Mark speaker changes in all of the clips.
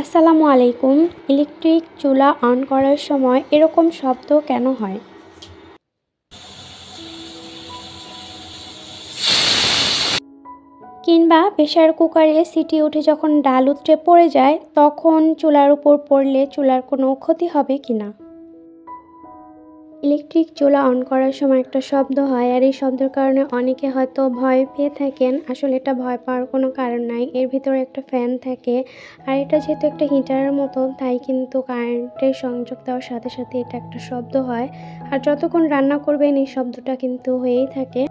Speaker 1: আসসালামু আলাইকুম। ইলেকট্রিক চুলা অন করার সময় এরকম শব্দ কেন হয়? কিংবা প্রেশার কুকারে সিটি উঠে যখন ডাল উতরে পড়ে যায়, তখন চুলার উপর পড়লে চুলার কোনো ক্ষতি হবে কি না ইলেকট্রিক চুলা অন করার সময় একটা শব্দ হয় আর এই শব্দের কারণে অনেকে হয়তো ভয় পেয়ে থাকেন। আসলে এটা ভয় পাওয়ার কোনো কারণ নাই। এর ভিতরে একটা ফ্যান থাকে আর এটা যেহেতু একটা হিটারের মতো, তাই কিন্তু কারেন্টের সংযোগ দেওয়ার সাথে সাথে এটা একটা শব্দ হয়। আর যতক্ষণ রান্না করবেন, এই শব্দটা কিন্তু হয়েই থাকে।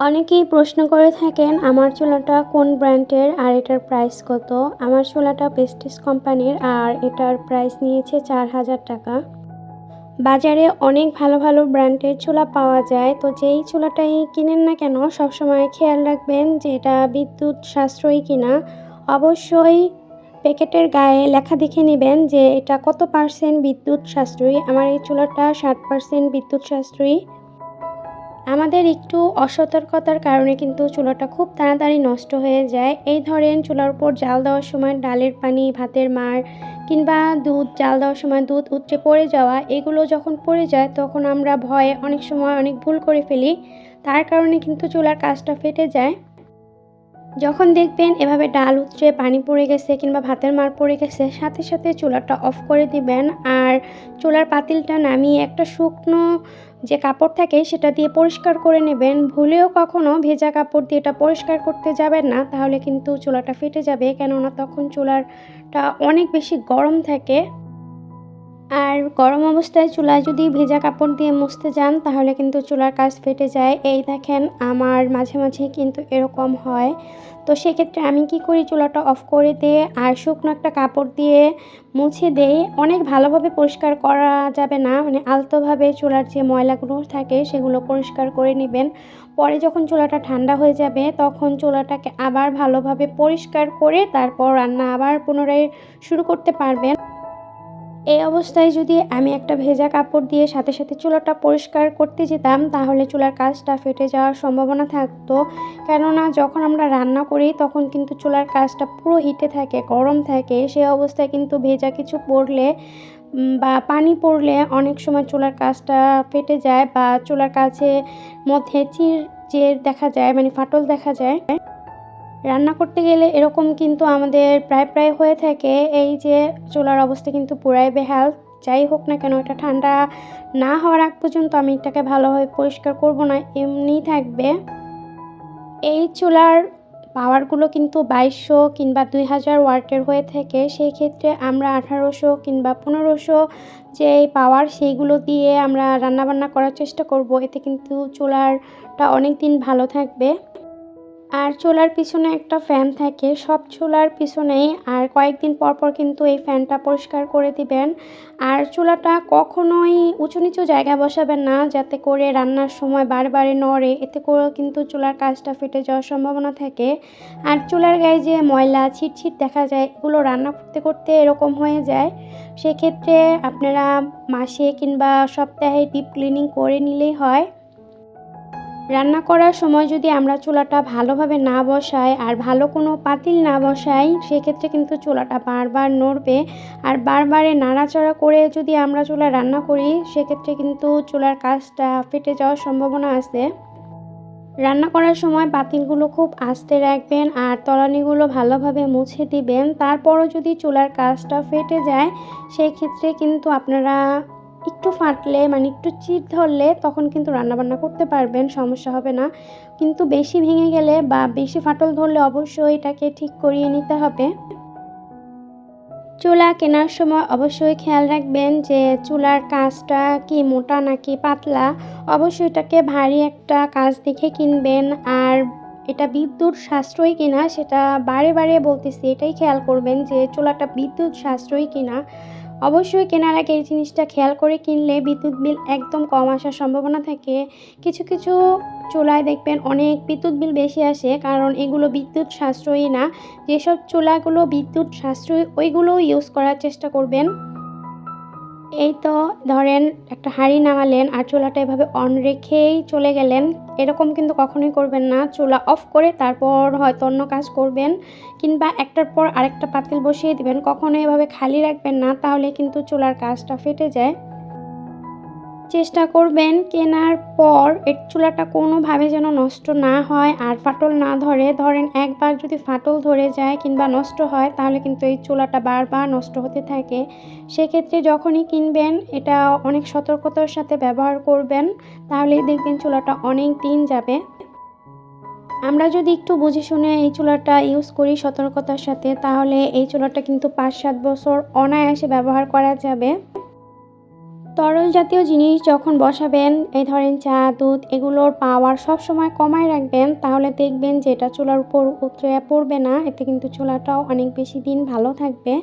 Speaker 1: অনেকেই প্রশ্ন করে থাকেন, আমার চুলাটা কোন ব্র্যান্ডের আর এটার প্রাইস কত? আমার চুলাটা পেস্টিস কোম্পানির আর এটার প্রাইস নিয়েছে চার হাজার টাকা। বাজারে অনেক ভালো ভালো ব্র্যান্ডের চুলা পাওয়া যায়, তো যেই চুলাটাই কিনেন না কেন সবসময় খেয়াল রাখবেন যে এটা বিদ্যুৎ সাশ্রয়ী কিনা। অবশ্যই প্যাকেটের গায়ে লেখা দেখে নেবেন যে এটা কত পার্সেন্ট বিদ্যুৎ সাশ্রয়ী। আমার এই চুলাটা ষাট পার্সেন্ট বিদ্যুৎ সাশ্রয়ী। আমাদের একটু অসতর্কতার কারণে কিন্তু চুলাটা খুব তাড়াতাড়ি নষ্ট হয়ে যায়। এই ধরেন চুলার উপর জাল দেওয়ার সময় ডালের পানি, ভাতের মার কিংবা দুধ জাল দেওয়ার সময় দুধ উচ্চে পড়ে যাওয়া, এগুলো যখন পড়ে যায় তখন আমরা ভয়ে অনেক সময় অনেক ভুল করে ফেলি। তার কারণে কিন্তু চুলার কাজটা ফেটে যায়। যখন দেখবেন এভাবে ডাল উতরে পানি পড়ে গেছে কিংবা ভাতের মার পড়ে গেছে, সাথে সাথে চুলাটা অফ করে দিবেন। আর চুলার পাতিলটা নামিয়ে একটা শুকনো যে কাপড় থাকে সেটা দিয়ে পরিষ্কার করে নেবেন। ভুলেও কখনো ভেজা কাপড় দিয়ে এটা পরিষ্কার করতে যাবেন না, তাহলে কিন্তু চুলাটা ফেটে যাবে। কেননা তখন চুলারটা অনেক বেশি গরম থাকে। আর গরম অবস্থায় চুলায় যদি ভেজা কাপড় দিয়ে মুছতে যান, তাহলে কিন্তু চুলার কাজ ফেটে যায়। এই দেখেন, আমার মাঝে মাঝে কিন্তু এরকম হয়। তো সেক্ষেত্রে আমি কি করি, চুলাটা অফ করে দিয়ে আর শুকনো একটা কাপড় দিয়ে মুছে দেই। অনেক ভালোভাবে পরিষ্কার করা যাবে না মানে আলতোভাবে চুলার যে ময়লাগুলো থাকে, সেগুলো পরিষ্কার করে নেবেন। পরে যখন চুলাটা ঠান্ডা হয়ে যাবে, তখন চুলাটাকে আবার ভালোভাবে পরিষ্কার করে তারপর রান্না আবার পুনরায় শুরু করতে পারবেন। এই অবস্থায় যদি আমি একটা ভেজা কাপড় দিয়ে সাথে সাথে চুলাটা পরিষ্কার করতে যেতাম, তাহলে চুলার কাজটা ফেটে যাওয়ার সম্ভাবনা থাকতো। কেননা যখন আমরা রান্না করি, তখন কিন্তু চুলার কাজটা পুরো হিটে থাকে, গরম থাকে। সে অবস্থায় কিন্তু ভেজা কিছু পড়লে বা পানি পড়লে অনেক সময় চুলার কাজটা ফেটে যায় বা চুলার কাছে মধ্যে চির, যে দেখা যায় মানে ফাটল দেখা যায়। রান্না করতে গেলে এরকম কিন্তু আমাদের প্রায় প্রায় হয়ে থাকে। এই যে চুলার অবস্থা কিন্তু পুরাই বেহাল। যাই হোক না কেন, এটা ঠান্ডা না হওয়ার আগ পর্যন্ত আমি এটাকে ভালোভাবে পরিষ্কার করব না এমনিই থাকবে। এই চুলার পাওয়ারগুলো কিন্তু বাইশশো কিংবা দুই হাজার ওয়াটের হয়ে থাকে। সেই ক্ষেত্রে আমরা আঠারোশো কিংবা পনেরোশো যে পাওয়ার, সেইগুলো দিয়ে আমরা রান্নাবান্না করার চেষ্টা করব। এতে কিন্তু চুলারটা অনেক দিন ভালো থাকবে। আর চুলার পিছনে একটা ফ্যান থাকে। সব চুলার পিছনেই আর কয়েকদিন পর পর কিন্তু এই ফ্যানটা পরিষ্কার করে দিবেন। আর চুলাটা কখনোই উঁচু নিচু জায়গায় বসাবেন না, যাতে করে রান্নার সময় বারবারে নড়ে। এতে করে কিন্তু চুলার কাজটা ফেটে যাওয়ার সম্ভাবনা থাকে। আর চুলার গায়ে যে ময়লা, ছিটছিট দেখা যায়, এগুলো রান্না করতে করতে এরকম হয়ে যায়। সেক্ষেত্রে আপনারা মাসে কিংবা সপ্তাহে ডিপ ক্লিনিং করে নিলেই হয়। রান্না করার সময় যদি আমরা চুলাটা ভালোভাবে না বসাই আর ভালো কোনো পাতিল না বসাই, সেক্ষেত্রে কিন্তু চুলাটা বারবার নড়বে। আর বারবারে নাড়াচড়া করে যদি আমরা চুলা রান্না করি, সেক্ষেত্রে কিন্তু চুলার কাজটা ফেটে যাওয়ার সম্ভাবনা আছে। রান্না করার সময় পাতিলগুলো খুব আস্তে রাখবেন আর তলানিগুলো ভালোভাবে মুছে দিবেন। তারপরও যদি চুলার কাজটা ফেটে যায় সেই ক্ষেত্রে কিন্তু আপনারা একটু ফাটলে মানে একটু চিট ধরলে তখন কিন্তু রান্নাবান্না করতে পারবেন, সমস্যা হবে না। কিন্তু বেশি ভেঙে গেলে বা বেশি ফাটল ধরলে অবশ্যই এটাকে ঠিক করিয়ে নিতে হবে। চুলা কেনার সময় অবশ্যই খেয়াল রাখবেন যে চুলার কাজটা কি মোটা নাকি পাতলা। অবশ্যই এটাকে ভারী একটা কাজ দেখে কিনবেন। আর এটা বিদ্যুৎ সাশ্রয়ী কিনা সেটা বারে বারে বলতেছি, এটাই খেয়াল করবেন যে চুলাটা বিদ্যুৎ সাশ্রয়ী কিনা। অবশ্যই কেনার আগে এই জিনিসটা খেয়াল করে কিনলে বিদ্যুৎ বিল একদম কম আসার সম্ভাবনা থাকে। কিছু কিছু চুলায় দেখবেন অনেক বিদ্যুৎ বিল বেশি আসে কারণ এগুলো বিদ্যুৎ সাশ্রয়ী না। যেসব চুলাগুলো বিদ্যুৎ সাশ্রয়ী, ওইগুলোও ইউজ করার চেষ্টা করবেন। এই তো ধরেন একটা হাঁড়ি নামালেন আর চুলাটা এভাবে অন রেখেই চলে গেলেন। এরকম কিন্তু কখনোই করবেন না। চুলা অফ করে তারপর হয়তো অন্য কাজ করবেন কিংবা একটার পর আরেকটা পাতিল বসিয়ে দিবেন। কখনো এভাবে খালি রাখবেন না, তাহলে কিন্তু চুলার কাজটা ফেটে যায়। চেষ্টা করবেন কেনার পর এর চুলাটা কোনোভাবে যেন নষ্ট না হয় আর ফাটল না ধরে। ধরেন একবার যদি ফাটল ধরে যায় কিংবা নষ্ট হয়, তাহলে কিন্তু এই চুলাটা বারবার নষ্ট হতে থাকে। সেক্ষেত্রে যখনই কিনবেন, এটা অনেক সতর্কতার সাথে ব্যবহার করবেন, তাহলেই দেখবেন চুলাটা অনেক দিন যাবে। আমরা যদি একটু বুঝে শুনে এই চুলাটা ইউজ করি সতর্কতার সাথে, তাহলে এই চুলাটা কিন্তু পাঁচ সাত বছর অনায়াসে ব্যবহার করা যাবে। তরল জাতীয় জিনিস যখন বসাবেন, এই ধরেন চা, দুধ, এগুলোর পাওয়ার সব সময় কমায় রাখবেন, তাহলে দেখবেন যে এটা চুলার উপর উতরে পড়বে না, এতে কিন্তু চুলাটাও অনেক বেশি দিন ভালো থাকবে।